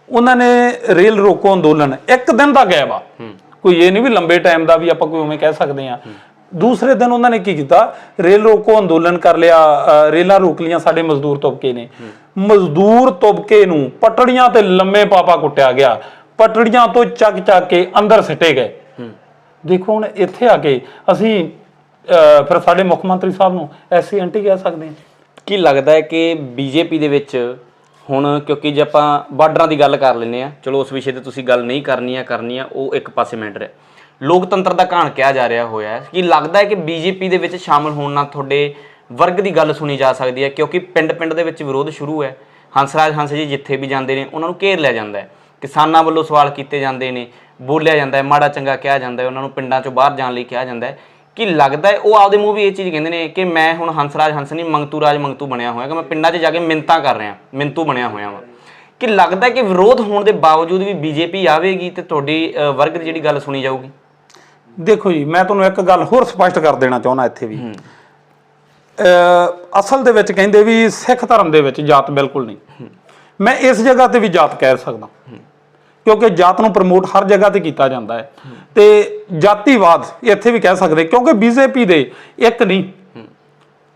ਉਹਨਾਂ ਨੇ ਰੇਲ ਰੋਕੋ ਅੰਦੋਲਨ ਇੱਕ ਦਿਨ ਦਾ ਗਾਇਬ ਆ। ਕੋਈ ਇਹ ਨਹੀਂ ਵੀ ਲੰਬੇ ਟਾਈਮ ਦਾ ਵੀ ਆਪਾਂ ਕੋਈ ਉਵੇਂ ਕਹਿ ਸਕਦੇ ਆ ਦੂਸਰੇ ਦਿਨ ਉਹਨਾਂ ਨੇ ਕੀ ਕੀਤਾ? ਰੇਲ ਰੋਕੋ ਅੰਦੋਲਨ ਕਰ ਲਿਆ ਰੇਲਾਂ ਰੋਕ ਲੀਆਂ ਸਾਡੇ ਮਜ਼ਦੂਰ ਤਬਕੇ ਨੇ। ਮਜ਼ਦੂਰ ਤਬਕੇ ਨੂੰ ਪਟੜੀਆਂ ਤੇ ਲੰਮੇ ਪਾਪਾ ਕੁੱਟਿਆ ਗਿਆ। ਪਟੜੀਆਂ ਤੋਂ ਚੱਕ ਚੱਕ ਕੇ ਅੰਦਰ ਸਿੱਟੇ ਗਏ। ਦੇਖੋ ਹੁਣ ਇੱਥੇ ਆ ਕੇ ਅਸੀਂ ਫਿਰ ਸਾਡੇ ਮੁੱਖ ਮੰਤਰੀ ਸਾਹਿਬ ਨੂੰ ਐਸਸੀ ਐਂਟੀ ਕਹਿ ਸਕਦੇ ਹਾਂ। ਕੀ ਲੱਗਦਾ ਹੈ ਕਿ ਬੀਜੇਪੀ ਦੇ ਵਿੱਚ ਹੁਣ, ਕਿਉਂਕਿ ਜੇ ਆਪਾਂ ਬਾਰਡਰਾਂ ਦੀ ਗੱਲ ਕਰ ਲੈਂਦੇ ਆ ਚਲੋ ਉਸ ਵਿਸ਼ੇ ਤੇ ਤੁਸੀਂ ਗੱਲ ਨਹੀਂ ਕਰਨੀ ਆ ਕਰਨੀ ਆ, ਉਹ ਇੱਕ ਪਾਸੇ ਮੈਟਰ ਹੈ। ਲੋਕਤੰਤਰ ਦਾ ਕਹਾਣ ਕਿਹਾ ਜਾ ਰਿਹਾ ਹੋਇਆ ਹੈ। ਕੀ ਲੱਗਦਾ ਹੈ ਕਿ ਬੀਜੇਪੀ ਦੇ ਵਿੱਚ ਸ਼ਾਮਲ ਹੋਣ ਨਾਲ ਤੁਹਾਡੇ ਵਰਗ ਦੀ ਗੱਲ ਸੁਣੀ ਜਾ ਸਕਦੀ ਹੈ? ਕਿਉਂਕਿ ਪਿੰਡ-ਪਿੰਡ ਦੇ ਵਿੱਚ ਵਿਰੋਧ ਸ਼ੁਰੂ ਹੈ। ਹੰਸਰਾਜ ਹੰਸ ਜੀ ਜਿੱਥੇ ਵੀ ਜਾਂਦੇ ਨੇ, ਉਹਨਾਂ ਨੂੰ ਘੇਰ ਲਿਆ ਜਾਂਦਾ ਹੈ। ਕਿਸਾਨਾਂ ਵੱਲੋਂ ਸਵਾਲ ਕੀਤੇ ਜਾਂਦੇ ਨੇ, ਬੋਲਿਆ ਜਾਂਦਾ ਹੈ, ਮਾੜਾ ਚੰਗਾ ਕਿਹਾ ਜਾਂਦਾ ਹੈ, ਉਹਨਾਂ ਨੂੰ ਪਿੰਡਾਂ ਚੋਂ ਬਾਹਰ ਜਾਣ ਲਈ ਕਿਹਾ ਜਾਂਦਾ ਹੈ। ਕਿ ਲੱਗਦਾ ਹੈ ਉਹ ਆਪਦੇ ਮੂੰਹ ਵੀ ਇਹ ਚੀਜ਼ ਕਹਿੰਦੇ ਨੇ ਕਿ ਮੈਂ ਹੁਣ ਹੰਸਰਾਜ ਹੰਸ ਨਹੀਂ ਮੰਗਤੂ ਰਾਜ ਮੰਗਤੂ ਬਣਿਆ ਹੋਇਆ ਕਿ ਮੈਂ ਪਿੰਡਾਂ 'ਚ ਜਾ ਕੇ ਮਿੰਤਾਂ ਕਰ ਰਿਹਾ ਮਿੰਤੂ ਬਣਿਆ ਹੋਇਆ ਵਾਂ। ਕਿ ਲੱਗਦਾ ਕਿ ਵਿਰੋਧ ਹੋਣ ਦੇ ਬਾਵਜੂਦ ਵੀ ਬੀਜੇਪੀ ਆਵੇਗੀ ਤੇ ਤੁਹਾਡੀ ਵਰਗ ਦੀ ਜਿਹੜੀ ਗੱਲ ਸੁਣੀ ਜਾਊਗੀ? ਦੇਖੋ ਜੀ ਮੈਂ ਤੁਹਾਨੂੰ ਇੱਕ ਗੱਲ ਹੋਰ ਸਪਸ਼ਟ ਕਰ ਦੇਣਾ ਚਾਹੁੰਦਾ ਇੱਥੇ ਵੀ। ਅ, ਅਸਲ ਦੇ ਵਿੱਚ ਕਹਿੰਦੇ ਵੀ ਸਿੱਖ ਧਰਮ ਦੇ ਵਿੱਚ ਜਾਤ ਬਿਲਕੁਲ ਨਹੀਂ। ਮੈਂ ਇਸ ਜਗ੍ਹਾ ਤੇ ਵੀ ਜਾਤ ਕਹਿ ਸਕਦਾ। ਕਿਉਂਕਿ ਜਾਤ ਨੂੰ ਪ੍ਰਮੋਟ ਹਰ ਜਗ੍ਹਾ ਤੇ ਕੀਤਾ ਜਾਂਦਾ ਹੈ। ਤੇ ਜਾਤੀਵਾਦ ਇੱਥੇ ਵੀ ਕਹਿ ਸਕਦੇ, ਕਿਉਂਕਿ ਬੀਜੇਪੀ ਦੇ ਇੱਕ ਨਹੀਂ,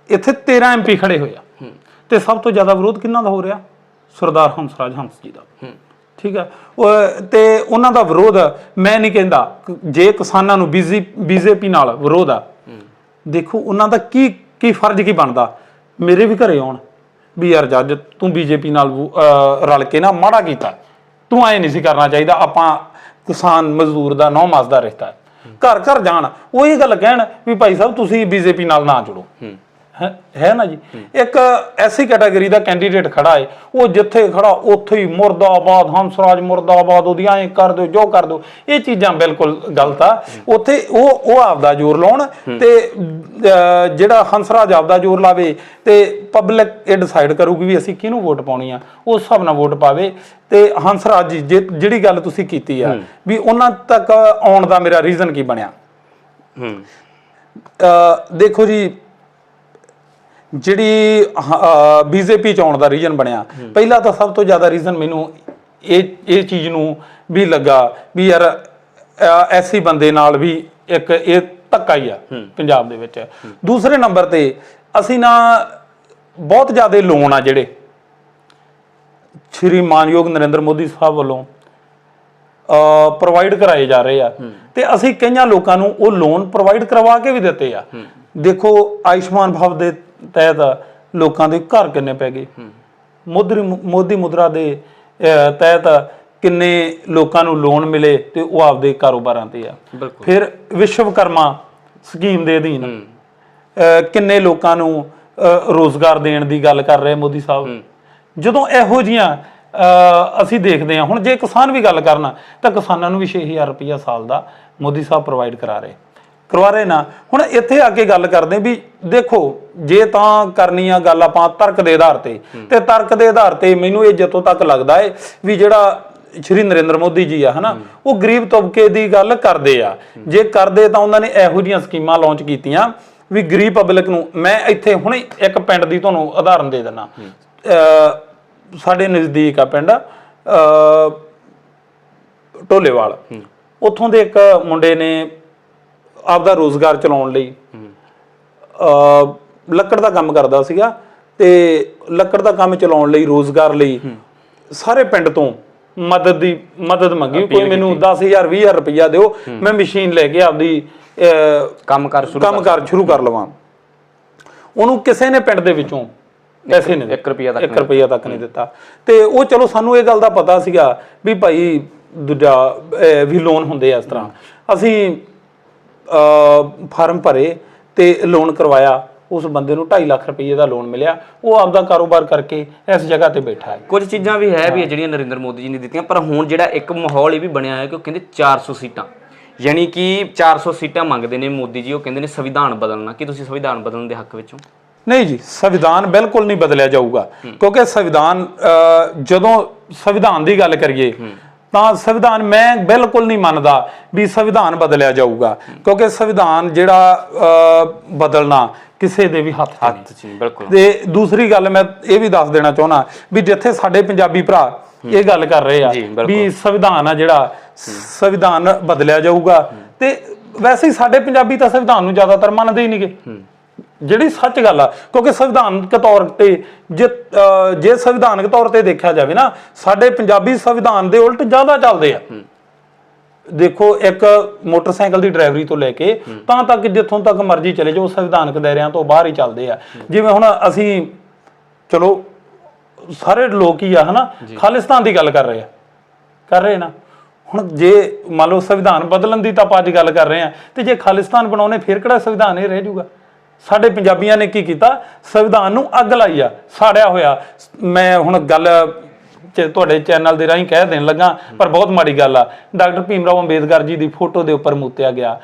ਇੱਥੇ 13 ਐਮਪੀ ਖੜੇ ਹੋਏ ਆ। ਤੇ ਸਭ ਤੋਂ ਜ਼ਿਆਦਾ ਵਿਰੋਧ ਕਿਹਨਾਂ ਦਾ ਹੋ ਰਿਹਾ? ਸਰਦਾਰ ਹੰਸਰਾਜ ਹੰਸ ਜੀ ਦਾ। ਠੀਕ ਹੈ। ਤੇ ਉਹਨਾਂ ਦਾ ਵਿਰੋਧ, ਮੈਂ ਨਹੀਂ ਕਹਿੰਦਾ, ਜੇ ਕਿਸਾਨਾਂ ਨੂੰ ਬੀਜੇਪੀ ਨਾਲ ਵਿਰੋਧ ਆ, ਦੇਖੋ ਉਹਨਾਂ ਦਾ ਕੀ ਕੀ ਫਰਜ਼ ਕੀ ਬਣਦਾ? ਮੇਰੇ ਵੀ ਘਰੇ ਆਉਣ, ਵੀ ਯਾਰ ਜੱਜ, ਤੂੰ ਬੀਜੇਪੀ ਨਾਲ ਵੋ- ਅਹ ਰਲ ਕੇ ਨਾ ਮਾੜਾ ਕੀਤਾ। ਤੂੰ ਐ ਨਹੀਂ ਸੀ ਕਰਨਾ ਚਾਹੀਦਾ, ਆਪਾਂ ਕਿਸਾਨ ਮਜ਼ਦੂਰ ਦਾ ਨੌ ਮਾਸ ਦਾ ਰਿਸ਼ਤਾ ਹੈ। ਘਰ ਘਰ ਜਾਣ, ਉਹੀ ਗੱਲ ਕਹਿਣ ਵੀ ਭਾਈ ਸਾਹਿਬ, ਤੁਸੀਂ ਬੀਜੇਪੀ ਨਾਲ ਨਾ ਜੁੜੋ। ਹੈ ਨਾ ਜੀ? ਇੱਕ ਐਸੀ ਕੈਟਾਗਰੀ ਦਾ ਕੈਂਡੀਡੇਟ ਖੜਾ ਹੈ ਉਹ ਜਿੱਥੇ ਖੜਾ ਉੱਥੇ ਹੀ ਮੁਰਦਾਬਾਦ ਹੰਸਰਾਜ ਮੁਰਦਾਬਾਦ ਉਹਦੀ ਐਂ ਕਰ ਦਿਓ ਜੋ ਕਰ ਦਿਓ ਇਹ ਚੀਜ਼ਾਂ ਬਿਲਕੁਲ ਗਲਤ ਆ। ਉੱਥੇ ਉਹ ਉਹ ਆਪਦਾ ਜ਼ੋਰ ਲਾਉਣ ਤੇ ਜਿਹੜਾ ਹੰਸਰਾਜ ਆਪਦਾ ਜ਼ੋਰ ਲਾਵੇ ਤੇ ਪਬਲਿਕ ਇਹ ਡਿਸਾਈਡ ਕਰੂਗੀ ਵੀ ਅਸੀਂ ਕਿਹਨੂੰ ਵੋਟ ਪਾਉਣੀ ਆ ਉਸ ਹਿਸਾਬ ਨਾਲ ਵੋਟ ਪਾਵੇ। ਤੇ ਹੰਸਰਾਜ ਜੀ ਜਿਹੜੀ ਗੱਲ ਤੁਸੀਂ ਕੀਤੀ ਆ ਵੀ ਉਹਨਾਂ ਤੱਕ ਆਉਣ ਦਾ ਮੇਰਾ ਰੀਜ਼ਨ ਕੀ ਬਣਿਆ? ਹੂੰ। ਦੇਖੋ ਜੀ ਜਿਹੜੀ ਬੀਜੇਪੀ ਚ ਆਉਣ ਦਾ ਰੀਜਨ ਬਣਿਆ। ਪਹਿਲਾ ਤਾਂ ਸਭ ਤੋਂ ਜ਼ਿਆਦਾ ਰੀਜਨ ਮੈਨੂੰ ਇਹ ਇਹ ਚੀਜ਼ ਨੂੰ ਵੀ ਲੱਗਾ ਵੀ ਯਾਰ ਐਸੀ ਬੰਦੇ ਨਾਲ ਵੀ ਇੱਕ ਇਹ ਧੱਕਾ ਹੀ ਆ ਪੰਜਾਬ ਦੇ ਵਿੱਚ। ਦੂਸਰੇ ਨੰਬਰ ਤੇ ਅਸੀਂ ਨਾ ਬਹੁਤ ਜ਼ਿਆਦਾ ਲੋਨ ਆ ਜਿਹੜੇ ਸ਼੍ਰੀ ਮਾਨਯੋਗ ਨਰਿੰਦਰ ਮੋਦੀ ਸਾਹਿਬ ਵੱਲੋਂ ਪ੍ਰੋਵਾਈਡ ਕਰਾਏ ਜਾ ਰਹੇ ਆ। ਤੇ ਅਸੀਂ ਕਈਆਂ ਲੋਕਾਂ ਨੂੰ ਉਹ ਲੋਨ ਪ੍ਰੋਵਾਈਡ ਕਰਵਾ ਕੇ ਵੀ ਦਿੱਤੇ ਆ। ਦੇਖੋ ਆਯੁਸ਼ਮਾਨ ਭਾਵ ਦੇ ਤਹਿਤ ਲੋਕਾਂ ਦੇ ਘਰ ਕਿੰਨੇ ਪੈ ਗਏ? ਮੋਦੀ ਮੋਦੀ ਮੁਦਰਾ ਦੇ ਤਹਿਤ ਕਿੰਨੇ ਲੋਕਾਂ ਨੂੰ ਲੋਨ ਮਿਲੇ ਤੇ ਉਹ ਆਪਦੇ ਕਾਰੋਬਾਰਾਂ ਤੇ ਆ। ਫਿਰ ਵਿਸ਼ਵਕਰਮਾ ਸਕੀਮ ਦੇ ਅਧੀਨ ਕਿੰਨੇ ਲੋਕਾਂ ਨੂੰ ਰੋਜ਼ਗਾਰ ਦੇਣ ਦੀ ਗੱਲ ਕਰ ਰਹੇ ਮੋਦੀ ਸਾਹਿਬ? ਜਦੋਂ ਇਹੋ ਜੀਆਂ ਅਸੀਂ ਦੇਖਦੇ ਹਾਂ ਹੁਣ ਜੇ ਕਿਸਾਨ ਵੀ ਗੱਲ ਕਰਨਾ ਤਾਂ ਕਿਸਾਨਾਂ ਨੂੰ ਵੀ 6000 ਰੁਪਇਆ ਸਾਲ ਦਾ ਮੋਦੀ ਸਾਹਿਬ ਪ੍ਰੋਵਾਈਡ ਕਰਾ ਰਹੇ। ਕਰਵਾ ਰਹੇ ਨਾ। ਹੁਣ ਇੱਥੇ ਆ ਕੇ ਗੱਲ ਕਰਦੇ ਵੀ ਦੇਖੋ ਜੇ ਤਾਂ ਕਰਨੀ ਆ ਗੱਲ ਆਪਾਂ ਤਰਕ ਦੇ ਆਧਾਰ ਤੇ। ਤੇ ਤਰਕ ਦੇ ਆਧਾਰ ਤੇ ਮੈਨੂੰ ਇਹ ਜਿੱਥੋਂ ਤੱਕ ਲੱਗਦਾ ਹੈ ਵੀ ਜਿਹੜਾ ਸ਼੍ਰੀ ਨਰਿੰਦਰ ਮੋਦੀ ਜੀ ਆ ਹਨਾ ਉਹ ਗਰੀਬ ਤਬਕੇ ਦੀ ਗੱਲ ਕਰਦੇ ਆ। ਜੇ ਕਰਦੇ ਤਾਂ ਉਹਨਾਂ ਨੇ ਇਹੋ ਜੀਆਂ ਸਕੀਮਾਂ ਲਾਂਚ ਕੀਤੀਆਂ ਵੀ ਗਰੀਬ ਪਬਲਿਕ ਨੂੰ ਮੈਂ ਇੱਥੇ ਹੁਣੇ ਇੱਕ ਪਿੰਡ ਦੀ ਤੁਹਾਨੂੰ ਉਦਾਹਰਨ ਦੇ ਦਿੰਦਾ। ਅ ਸਾਡੇ ਨਜ਼ਦੀਕ ਆ ਪਿੰਡ ਅ ਢੋਲੇਵਾਲ। ਉੱਥੋਂ ਦੇ ਇੱਕ ਮੁੰਡੇ ਨੇ ਆਪਦਾ ਰੋਜ਼ਗਾਰ ਚਲਾਉਣ ਲਈ ਅ ਲੱਕੜ ਦਾ ਕੰਮ ਕਰਦਾ ਸੀਗਾ ਤੇ ਲੱਕੜ ਦਾ ਕੰਮ ਚਲਾਉਣ ਲਈ ਰੋਜ਼ਗਾਰ ਲਈ ਸਾਰੇ ਪਿੰਡ ਤੋਂ ਮਦਦ ਦੀ ਮਦਦ ਮੰਗੀ। ਕੋਈ ਮੈਨੂੰ 10000 20000 ਰੁਪਇਆ ਦਿਓ ਮੈਂ ਮਸ਼ੀਨ ਲੈ ਕੇ ਆਪਦੀ ਕੰਮ ਕਰ ਸ਼ੁਰੂ ਕੰਮ ਕਰ ਸ਼ੁਰੂ ਕਰ ਲਵਾਂ। ਉਹਨੂੰ ਕਿਸੇ ਨੇ ਪਿੰਡ ਦੇ ਵਿੱਚੋਂ ਪੈਸੇ ਨਹੀਂ ਇੱਕ ਰੁਪਈਆ ਤੱਕ 1 ਰੁਪਈਆ ਤੱਕ ਨਹੀਂ ਦਿੱਤਾ। ਤੇ ਉਹ ਚਲੋ ਸਾਨੂੰ ਇਹ ਗੱਲ ਦਾ ਪਤਾ ਸੀਗਾ ਵੀ ਭਾਈ ਦੂਜਾ ਵੀ ਲੋਨ ਹੁੰਦੇ ਆ ਇਸ ਤਰ੍ਹਾਂ। ਅਸੀਂ ਫਾਰਮ ਭਰੇ ਤੇ ਲੋਨ ਕਰਵਾਇਆ ਉਸ ਬੰਦੇ ਨੂੰ 2.5 ਲੱਖ ਰੁਪਏ ਦਾ ਲੋਨ ਮਿਲਿਆ। ਉਹ ਆਪਦਾ ਕਾਰੋਬਾਰ ਕਰਕੇ ਇਸ ਜਗ੍ਹਾ ਤੇ ਬੈਠਾ ਹੈ। ਕੁਝ ਚੀਜ਼ਾਂ ਵੀ ਹੈ ਵੀ ਜਿਹੜੀਆਂ ਨਰਿੰਦਰ ਮੋਦੀ ਜੀ ਨੇ ਦਿੱਤੀਆਂ ਪਰ ਹੁਣ ਜਿਹੜਾ ਇੱਕ ਮਾਹੌਲ ਇਹ ਵੀ ਬਣਿਆ ਹੈ ਕਿ ਉਹ ਕਹਿੰਦੇ 400 ਸੀਟਾਂ। ਯਾਨੀ ਕਿ 400 ਸੀਟਾਂ ਮੰਗਦੇ ਨੇ ਮੋਦੀ ਜੀ ਉਹ ਕਹਿੰਦੇ ਨੇ ਸੰਵਿਧਾਨ ਬਦਲਣਾ। ਕੀ ਤੁਸੀਂ ਸੰਵਿਧਾਨ ਬਦਲਣ ਦੇ ਹੱਕ ਵਿੱਚੋਂ? ਨਹੀਂ ਜੀ ਸੰਵਿਧਾਨ ਬਿਲਕੁਲ ਨਹੀਂ ਬਦਲਿਆ ਜਾਊਗਾ। ਕਿਉਂਕਿ ਸੰਵਿਧਾਨ ਜਦੋਂ ਸੰਵਿਧਾਨ ਦੀ ਗੱਲ ਕਰੀਏ ਤਾਂ ਸੰਵਿਧਾਨ ਮੈਂ ਬਿਲਕੁਲ ਨਹੀਂ ਮੰਨਦਾ ਵੀ ਸੰਵਿਧਾਨ ਬਦਲਿਆ ਜਾਊਗਾ। ਕਿਉਂਕਿ ਸੰਵਿਧਾਨ ਜਿਹੜਾ ਬਦਲਣਾ ਕਿਸੇ ਦੇ ਵੀ ਹੱਥ ਹੱਥ 'ਚ ਨਹੀਂ ਬਿਲਕੁਲ। ਤੇ ਦੂਸਰੀ ਗੱਲ ਮੈਂ ਇਹ ਵੀ ਦੱਸ ਦੇਣਾ ਚਾਹੁੰਦਾ ਵੀ ਜਿੱਥੇ ਸਾਡੇ ਪੰਜਾਬੀ ਭਰਾ ਇਹ ਗੱਲ ਕਰ ਰਹੇ ਆ। ਵੀ ਸੰਵਿਧਾਨ ਆ ਜਿਹੜਾ ਸੰਵਿਧਾਨ ਬਦਲਿਆ ਜਾਊਗਾ। ਤੇ ਵੈਸੇ ਹੀ ਸਾਡੇ ਪੰਜਾਬੀ ਤਾਂ ਸੰਵਿਧਾਨ ਨੂੰ ਜ਼ਿਆਦਾਤਰ ਮੰਨਦੇ ਹੀ ਨਹੀਂਗੇ। ਜਿਹੜੀ ਸੱਚ ਗੱਲ ਆ ਕਿਉਂਕਿ ਸੰਵਿਧਾਨਕ ਤੌਰ ਤੇ ਜੇ ਜੇ ਸੰਵਿਧਾਨਕ ਤੌਰ ਤੇ ਦੇਖਿਆ ਜਾਵੇ ਨਾ ਸਾਡੇ ਪੰਜਾਬੀ ਸੰਵਿਧਾਨ ਦੇ ਉਲਟ ਜ਼ਿਆਦਾ ਚੱਲਦੇ ਆ। ਦੇਖੋ ਇੱਕ ਮੋਟਰਸਾਈਕਲ ਦੀ ਡਰਾਈਵਰੀ ਤੋਂ ਲੈ ਕੇ ਤਾਂ ਤੱਕ ਜਿੱਥੋਂ ਤੱਕ ਮਰਜ਼ੀ ਚਲੇ ਜਾਓ ਸੰਵਿਧਾਨਕ ਦਾਇਰਿਆਂ ਤੋਂ ਬਾਹਰ ਹੀ ਚੱਲਦੇ ਆ। ਜਿਵੇਂ ਹੁਣ ਅਸੀਂ ਚਲੋ ਸਾਰੇ ਲੋਕ ਹੀ ਆ ਹਨਾ ਖਾਲਿਸਤਾਨ ਦੀ ਗੱਲ ਕਰ ਰਹੇ ਆ। ਕਰ ਰਹੇ ਨਾ। ਹੁਣ ਜੇ ਮੰਨ ਲਓ ਸੰਵਿਧਾਨ ਬਦਲਣ ਦੀ ਤਾਂ ਆਪਾਂ ਅੱਜ ਗੱਲ ਕਰ ਰਹੇ ਆ ਤੇ ਜੇ ਖਾਲਿਸਤਾਨ ਬਣਾਉਣੇ ਫਿਰ ਕਿਹੜਾ ਸੰਵਿਧਾਨ ਇਹ ਰਹਿ ਜਾਊਗਾ? ਸਾਡੇ ਪੰਜਾਬੀਆਂ ਨੇ ਕੀ ਕੀਤਾ? ਸੰਵਿਧਾਨ ਨੂੰ ਅੱਗ ਲਾਈ ਆ ਸਾੜਿਆ ਹੋਇਆ। ਮੈਂ ਹੁਣ ਗੱਲ ਤੁਹਾਡੇ ਚੈਨਲ ਦੇ ਰਾਹੀਂ ਕਹਿ ਦੇਣ ਲੱਗਾ ਪਰ ਬਹੁਤ ਮਾੜੀ ਗੱਲ ਆ। ਡਾਕਟਰ ਭੀਮ ਰਾਓ ਅੰਬੇਦਕਰ ਜੀ ਦੀ ਫੋਟੋ ਦੇ ਉੱਪਰ ਮੂਤਿਆ ਗਿਆ।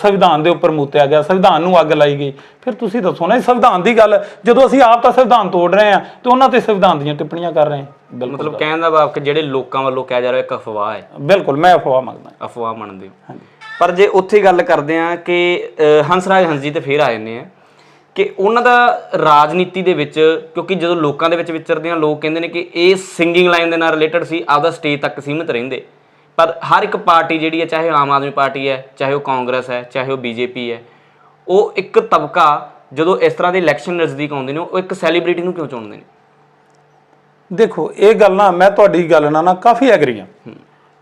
ਸੰਵਿਧਾਨ ਦੇ ਉੱਪਰ ਮੂਤਿਆ ਗਿਆ। ਸੰਵਿਧਾਨ ਨੂੰ ਅੱਗ ਲਾਈ ਗਈ। ਫਿਰ ਤੁਸੀਂ ਦੱਸੋ ਨਾ ਇਹ ਸੰਵਿਧਾਨ ਦੀ ਗੱਲ ਜਦੋਂ ਅਸੀਂ ਆਪ ਤਾਂ ਸੰਵਿਧਾਨ ਤੋੜ ਰਹੇ ਆ ਤੇ ਉਹਨਾਂ ਤੇ ਸੰਵਿਧਾਨ ਦੀਆਂ ਟਿੱਪਣੀਆਂ ਕਰ ਰਹੇ ਆ। ਮਤਲਬ ਕਹਿਣ ਦਾ ਭਾਵ ਕਿ ਜਿਹੜੇ ਲੋਕਾਂ ਵੱਲੋਂ ਕਿਹਾ ਜਾ ਰਿਹਾ ਇੱਕ ਅਫਵਾਹ ਹੈ। ਬਿਲਕੁਲ ਮੈਂ ਅਫਵਾਹ ਮੰਗਦਾ। ਅਫਵਾਹ ਮੰਨਦੇ ਹੋ। ਪਰ ਜੇ ਉੱਥੇ ਗੱਲ ਕਰਦੇ ਆ ਕਿ ਅ, ਹੰਸਰਾਜ ਹੰਸਜੀ ਤੇ ਫੇਰ ਆ ਜਾਂਦੇ ਆ ਕਿ ਉਹਨਾਂ ਦਾ ਰਾਜਨੀਤੀ ਦੇ ਵਿੱਚ ਕਿਉਂਕਿ ਜਦੋਂ ਲੋਕਾਂ ਦੇ ਵਿੱਚ ਵਿਚਰਦੇ ਆ ਲੋਕ ਕਹਿੰਦੇ ਨੇ ਕਿ ਇਹ ਸਿੰਗਿੰਗ ਲਾਈਨ ਦੇ ਨਾਲ ਰਿਲੇਟਡ ਸੀ ਆਪਦਾ ਸਟੇਜ ਤੱਕ ਸੀਮਿਤ ਰਹਿੰਦੇ। ਪਰ ਹਰ ਇੱਕ ਪਾਰਟੀ ਜਿਹੜੀ ਹੈ ਚਾਹੇ ਆਮ ਆਦਮੀ ਪਾਰਟੀ ਹੈ ਚਾਹੇ ਉਹ ਕਾਂਗਰਸ ਹੈ ਚਾਹੇ ਉਹ ਬੀਜੇਪੀ ਹੈ ਉਹ ਇੱਕ ਤਬਕਾ ਜਦੋਂ ਇਸ ਤਰ੍ਹਾਂ ਦੇ ਇਲੈਕਸ਼ਨ ਨਜ਼ਦੀਕ ਆਉਂਦੇ ਨੇ ਉਹ ਇੱਕ ਸੈਲੀਬ੍ਰਿਟੀ ਨੂੰ ਕਿਉਂ ਚੁਣਦੇ ਨੇ? ਦੇਖੋ ਇਹ ਗੱਲ ਨਾ ਮੈਂ ਤੁਹਾਡੀ ਗੱਲ ਨਾਲ ਨਾ ਕਾਫੀ ਐਗਰੀ ਹਾਂ।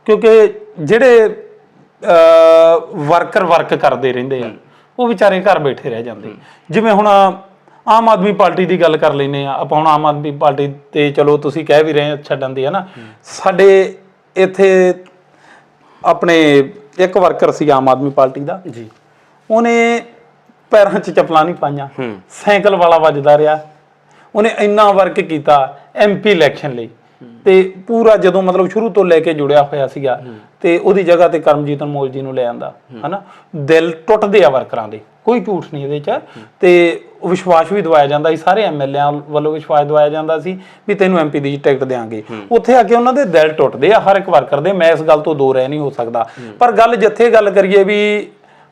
ਕਿਉਂਕਿ ਜਿਹੜੇ ਵਰਕਰ ਵਰਕ ਕਰਦੇ ਰਹਿੰਦੇ ਆ। ਉਹ ਵਿਚਾਰੇ ਘਰ ਬੈਠੇ ਰਹਿ ਜਾਂਦੇ। ਜਿਵੇਂ ਹੁਣ ਆਮ ਆਦਮੀ ਪਾਰਟੀ ਦੀ ਗੱਲ ਕਰ ਲੈਨੇ ਆ। ਆਪਾਂ ਹੁਣ ਆਮ ਆਦਮੀ ਪਾਰਟੀ ਤੇ ਚਲੋ ਤੁਸੀਂ ਕਹਿ ਵੀ ਰਹੇ ਛੱਡਣ ਦੀ ਹੈ ਨਾ। ਸਾਡੇ ਇੱਥੇ ਆਪਣੇ ਇੱਕ ਵਰਕਰ ਸੀ ਆਮ ਆਦਮੀ ਪਾਰਟੀ ਦਾ। ਜੀ। ਉਹਨੇ ਪੈਰਾਂ 'ਚ ਚੱਪਲਾਂ ਨਹੀਂ ਪਾਈਆਂ। ਸਾਈਕਲ ਵਾਲਾ ਵੱਜਦਾ ਰਿਹਾ। ਉਹਨੇ ਇੰਨਾ ਵਰਕ ਕੀਤਾ ਐਮਪੀ ਇਲੈਕਸ਼ਨ ਲਈ। ਤੇ ਪੂਰਾ ਜਦੋਂ ਮਤਲਬ ਸ਼ੁਰੂ ਤੋਂ ਲੈ ਕੇ ਜੁੜਿਆ ਹੋਇਆ ਸੀਗਾ ਤੇ ਉਹਦੀ ਜਗ੍ਹਾ ਤੇ ਕਰਮਜੀਤ ਅਨਮੋਲ ਜੀ ਨੂੰ ਲੈ ਆਂਦਾ ਹਨਾ? ਦਿਲ ਟੁੱਟਦੇ ਆ ਵਰਕਰਾਂ ਦੇ ਕੋਈ ਝੂਠ ਨਹੀਂ ਇਹਦੇ ਚ। ਤੇ ਵਿਸ਼ਵਾਸ ਵੀ ਦਵਾਇਆ ਜਾਂਦਾ ਸੀ ਸਾਰੇ ਐਮਐਲਏਆਂ ਵੱਲੋਂ ਵਿਸ਼ਵਾਸ ਦਵਾਇਆ ਜਾਂਦਾ ਸੀ ਵੀ ਤੈਨੂੰ ਐਮਪੀ ਦੀ ਟਿਕਟ ਦੇਾਂਗੇ ਉੱਥੇ ਆ ਕੇ ਉਹਨਾਂ ਦੇ ਦਿਲ ਟੁੱਟਦੇ ਆ ਹਰ ਇੱਕ ਵਰਕਰ ਦੇ ਮੈਂ ਇਸ ਗੱਲ ਤੋਂ ਦੋ ਰਹਿ ਨਹੀਂ ਹੋ ਸਕਦਾ। ਪਰ ਗੱਲ ਜਿੱਥੇ ਗੱਲ ਕਰੀਏ ਵੀ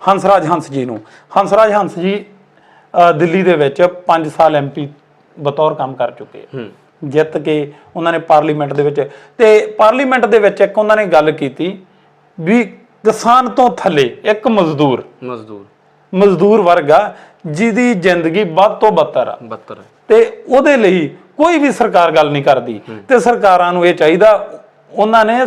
ਹੰਸਰਾਜ ਹੰਸ ਜੀ ਨੂੰ ਹੰਸਰਾਜ ਹੰਸ ਜੀ ਦਿੱਲੀ ਦੇ ਵਿੱਚ 5 ਸਾਲ ਐਮਪੀ ਬਤੌਰ ਕੰਮ ਕਰ ਚੁੱਕੇ ਆ। ਜਿੱਤ ਕੇ ਉਹਨਾਂ ਨੇ ਪਾਰਲੀਮੈਂਟ ਦੇ ਵਿੱਚ ਤੇ ਪਾਰਲੀਮੈਂਟ ਦੇ ਵਿੱਚ ਇੱਕ ਉਹਨਾਂ ਨੇ ਗੱਲ ਕੀਤੀ ਵੀ ਕਿਸਾਨ ਤੋਂ ਥੱਲੇ ਇੱਕ ਮਜ਼ਦੂਰ ਮਜ਼ਦੂਰ। ਮਜ਼ਦੂਰ ਵਰਗ ਆ ਜਿਹਦੀ ਜ਼ਿੰਦਗੀ ਵੱਧ ਤੋਂ ਬੱਤਰ ਆ। 72 ਤੇ ਉਹਦੇ ਲਈ ਕੋਈ ਵੀ ਸਰਕਾਰ ਗੱਲ ਨਹੀਂ ਕਰਦੀ। ਤੇ ਸਰਕਾਰਾਂ ਨੂੰ ਇਹ ਚਾਹੀਦਾ ਉਹਨਾਂ ਨੇ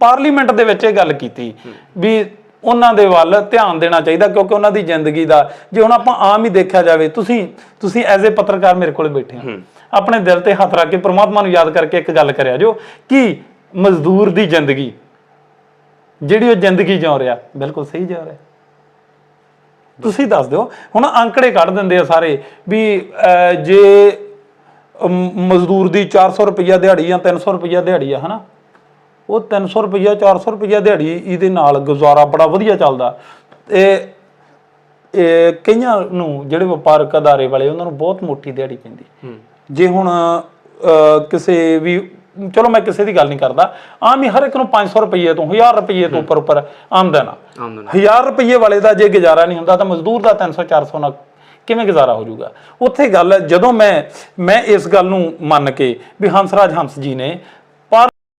ਪਾਰਲੀਮੈਂਟ ਦੇ ਵਿੱਚ ਇਹ ਗੱਲ ਕੀਤੀ ਵੀ ਉਹਨਾਂ ਦੇ ਵੱਲ ਧਿਆਨ ਦੇਣਾ ਚਾਹੀਦਾ ਕਿਉਂਕਿ ਉਹਨਾਂ ਦੀ ਜ਼ਿੰਦਗੀ ਦਾ ਜੇ ਹੁਣ ਆਪਾਂ ਆਮ ਹੀ ਦੇਖਿਆ ਜਾਵੇ ਤੁਸੀਂ ਤੁਸੀਂ ਐਜ਼ ਅ ਪੱਤਰਕਾਰ ਮੇਰੇ ਕੋਲ ਬੈਠੇ ਹੋ। ਆਪਣੇ ਦਿਲ ਤੇ ਹੱਥ ਰੱਖ ਕੇ ਪ੍ਰਮਾਤਮਾ ਨੂੰ ਯਾਦ ਕਰਕੇ ਇੱਕ ਗੱਲ ਕਰਿਆ, ਜੋ ਕਿ ਮਜ਼ਦੂਰ ਦੀ ਜ਼ਿੰਦਗੀ, ਜਿਹੜੀ ਉਹ ਜ਼ਿੰਦਗੀ ਜਿਉ ਰਿਹਾ, ਬਿਲਕੁਲ ਸਹੀ ਜਿਉ ਰਿਹਾ। ਤੁਸੀਂ ਦੱਸ ਦਿਓ, ਹੁਣ ਅੰਕੜੇ ਕੱਢ ਦਿੰਦੇ ਆ ਸਾਰੇ ਵੀ ਜੇ ਮਜ਼ਦੂਰ ਦੀ 400 ਰੁਪਈਆ ਦਿਹਾੜੀ ਜਾਂ 300 ਰੁਪਈਆ ਦਿਹਾੜੀ ਆ, ਹਨਾ? ਉਹ 300 ਰੁਪਈਆ 400 ਰੁਪਈਆ ਦਿਹਾੜੀ ਇਹਦੇ ਨਾਲ ਗੁਜ਼ਾਰਾ ਬੜਾ ਵਧੀਆ ਚੱਲਦਾ। ਤੇ ਇਹ ਕਈਆਂ ਨੂੰ, ਜਿਹੜੇ ਵਪਾਰਕ ਅਦਾਰੇ ਵਾਲੇ, ਉਹਨਾਂ ਨੂੰ ਬਹੁਤ ਮੋਟੀ ਦਿਹਾੜੀ ਪੈਂਦੀ। ਜੇ ਹੁਣ ਕਿਸੇ ਵੀ ਚਲੋ ਮੈਂ ਕਿਸੇ ਦੀ ਗੱਲ ਨਹੀਂ ਕਰਦਾ ਆਮ ਹੀ ਹਰ ਇੱਕ ਨੂੰ 500 ਰੁਪਏ ਤੋਂ 1000 ਰੁਪਏ ਤੋਂ ਉੱਪਰ ਉੱਪਰ ਆਮਦਨ ਆ। ਆਮਦਨ 1000 ਰੁਪਏ ਵਾਲੇ ਦਾ ਜੇ ਗੁਜ਼ਾਰਾ ਨਹੀਂ ਹੁੰਦਾ ਤਾਂ ਮਜ਼ਦੂਰ ਦਾ 300 400 ਨਾਲ ਕਿਵੇਂ ਗੁਜ਼ਾਰਾ ਹੋ ਜਾਊਗਾ? ਉੱਥੇ ਗੱਲ ਹੈ, ਜਦੋਂ ਮੈਂ ਮੈਂ ਇਸ ਗੱਲ ਨੂੰ ਮੰਨ ਕੇ ਵੀ ਹੰਸਰਾਜ ਹੰਸ ਜੀ ਨੇ